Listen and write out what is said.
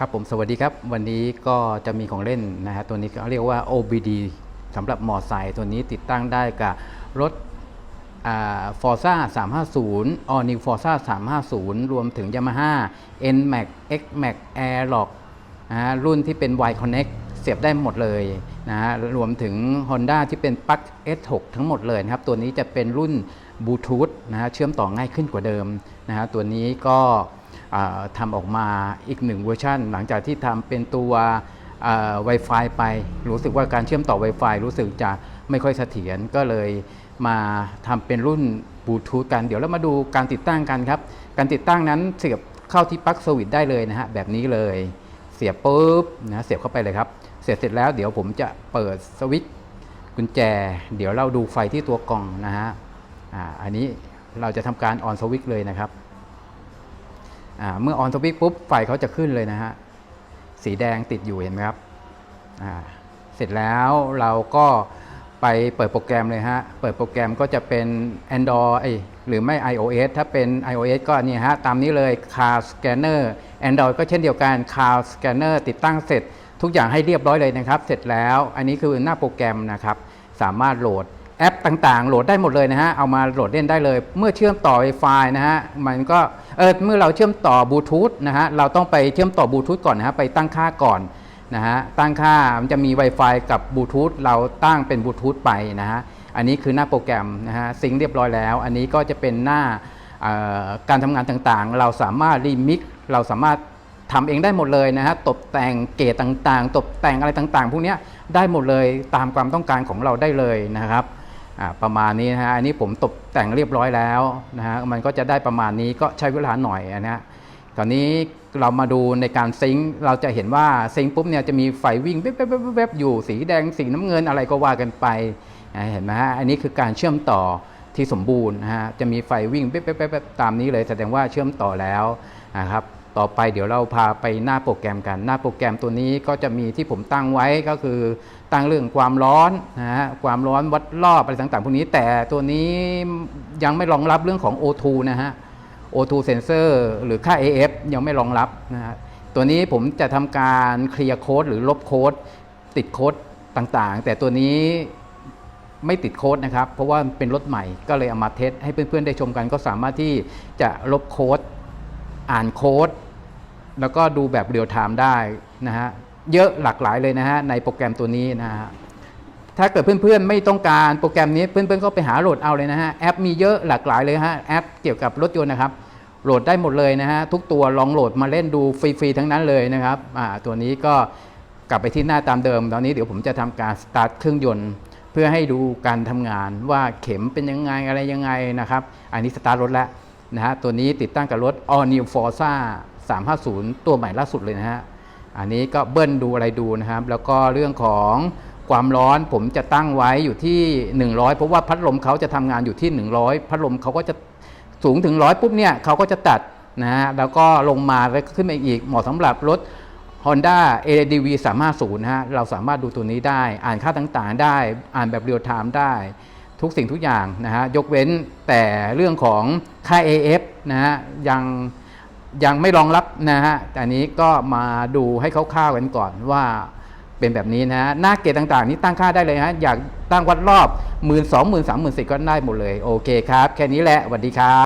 ครับผมสวัสดีครับ วันนี้ก็จะมีของเล่นนะฮะตัวนี้เขาเรียกว่า OBD สำหรับมอไซค์ตัวนี้ติดตั้งได้กับรถฟอร์ซ่า350 All New Forza 350 รวมถึง Yamaha NMAX XMAX Airlock นะฮะรุ่นที่เป็น Y Connect เสียบได้หมดเลยนะฮะรวมถึง Honda ที่เป็นปลั๊ก S6 ทั้งหมดเลยนะครับ ตัวนี้จะเป็นรุ่นบลูทูธนะฮะเชื่อมต่อง่ายขึ้นกว่าเดิมนะฮะตัวนี้ก็ ทำออกมาอีกหนึ่งเวอร์ชันหลังจากที่ทำเป็นตัว Wi-Fi ไป รู้สึกว่าการเชื่อมต่อ Wi-Fi รู้สึกจะไม่ค่อยเสถียรก็เลยมาทำเป็นรุ่นบลูทูธกัน เดี๋ยวเรามาดูการติดตั้งกันครับ การติดตั้งนั้นเสียบเข้าที่ปลั๊กสวิตได้เลยนะฮะแบบนี้เลยเสียบปุ๊บนะเสียบเข้าไปเลยครับ เสร็จเสร็จแล้วเดี๋ยวผมจะเปิดสวิตช์กุญแจ เดี๋ยวเราดูไฟที่ตัวกล่องนะฮะอ่าอันนี้เราจะทำการออนสวิตช์เลยนะครับ เมื่อออนสวิตปุ๊บไฟเขาจะขึ้นเลยนะฮะ สีแดงติดอยู่เห็นไหมครับ เสร็จแล้วเราก็ไปเปิดโปรแกรมเลยฮะ เปิดโปรแกรมก็จะเป็น Android เอ้ยหรือไม่ iOS ถ้าเป็น iOS ก็นี่ฮะ ตามนี้เลย Car Scanner Android ก็เช่นเดียวกัน Car Scanner ติดตั้งเสร็จทุกอย่างให้เรียบร้อยเลยนะครับ เสร็จแล้ว อันนี้คือหน้าโปรแกรมนะครับ สามารถโหลด แอปต่างๆ โหลดได้หมดเลยนะฮะ เอามาโหลดเล่นได้เลย เมื่อเชื่อมต่อ Wi-Fi นะฮะ มันก็ เออ เมื่อเราเชื่อมต่อบลูทูธนะฮะ เราต้องไปเชื่อมต่อบลูทูธก่อนนะฮะ ไปตั้งค่าก่อนนะฮะ ตั้งค่า มันจะมี Wi-Fi กับบลูทูธ เราตั้งเป็นบลูทูธไปนะฮะ อันนี้คือหน้าโปรแกรมนะฮะ ซิงเรียบร้อยแล้ว อันนี้ก็จะเป็นหน้าการทำงานต่างๆ เราสามารถรีมิก เราสามารถทำเองได้หมดเลยนะฮะ ตกแต่งเกตต่างๆ ตกแต่งอะไรต่างๆ พวกเนี้ยได้หมดเลยตามความต้องการของเราได้เลยนะครับ ประมาณนี้นะฮะอันนี้ผมตกแต่งเรียบร้อยแล้วนะฮะมันก็จะได้ประมาณนี้ก็ใช้เวลาหน่อยนะฮะตอนนี้เรามาดูในการซิงค์เราจะเห็นว่าซิงค์ปุ๊บเนี่ยจะมีไฟวิ่งแวบๆๆอยู่สีแดงสีน้ำเงินอะไรก็ว่ากันไปเห็นไหมฮะอันนี้คือการเชื่อมต่อที่สมบูรณ์นะฮะจะมีไฟวิ่งแวบๆๆๆตามนี้เลยแสดงว่าเชื่อมต่อแล้วนะครับ ต่อไปเดี๋ยวเราพาไปหน้าโปรแกรมกัน หน้าโปรแกรมตัวนี้ก็จะมีที่ผมตั้งไว้ก็คือตั้งเรื่องความร้อนนะฮะความร้อนวัดรอบอะไรต่างๆพวกนี้แต่ตัวนี้ยังไม่รองรับเรื่องของ O2 นะฮะ O2 sensor หรือค่า AF ยังไม่รองรับนะฮะตัวนี้ผมจะทำการเคลียร์โค้ดหรือลบโค้ดติดโค้ดต่างๆ แต่ตัวนี้ไม่ติดโค้ดนะครับ เพราะว่าเป็นรถใหม่ก็เลยเอามาเทสให้เพื่อนๆได้ชมกันก็สามารถที่จะลบโค้ดอ่านโค้ด แล้วก็ดูแบบเรียลไทม์ได้นะฮะเยอะหลากหลายเลยนะฮะในโปรแกรมตัวนี้นะฮะถ้าเกิดเพื่อนๆไม่ต้องการโปรแกรมนี้เพื่อนๆก็ไปหาโหลดเอาเลยนะฮะแอปมีเยอะหลากหลายเลยฮะแอปเกี่ยวกับรถยนต์นะครับโหลดได้หมดเลยนะฮะทุกตัวลองโหลดมาเล่นดูฟรีๆทั้งนั้นเลยนะครับอ่าตัวนี้ก็กลับไปที่หน้าตามเดิม ตอนนี้เดี๋ยวผมจะทำการสตาร์ทเครื่องยนต์เพื่อให้ดูการทำงานว่าเข็มเป็นยังไงอะไรยังไงนะครับ อันนี้สตาร์ทรถแล้วนะฮะตัวนี้ติดตั้งกับรถ All New Forza 350 ตัวใหม่ล่าสุดเลยนะฮะ อันนี้ก็เบิ้ลดูอะไรดูนะครับ แล้วก็เรื่องของความร้อนผมจะตั้งไว้อยู่ที่ 100 เพราะว่าพัดลมเขาจะทำงานอยู่ที่ 100 พัดลมเขาก็จะสูงถึง100ปุ๊บเนี่ยเขาก็จะตัดนะฮะแล้วก็ลงมาแล้วก็ขึ้นมาอีกเหมาะสำหรับรถ Honda ADV 350นะฮะเราสามารถดูตัวนี้ได้ อ่านค่าต่างๆได้ อ่านแบบเรียลไทม์ได้ ทุกสิ่งทุกอย่างนะฮะยกเว้นแต่เรื่องของค่า AF นะฮะยัง ยังไม่รองรับนะฮะแต่อันนี้ก็มาดูให้คร่าวๆกันก่อนว่าเป็นแบบนี้นะฮะหน้าเกตต่างๆ นี้ตั้งค่าได้เลยฮะอยากตั้งวัดรอบ1 2 0 0 0 0 3 0 0 0 0ก็ได้หมดเลย โอเคครับ แค่นี้แหละสวัสดีครับ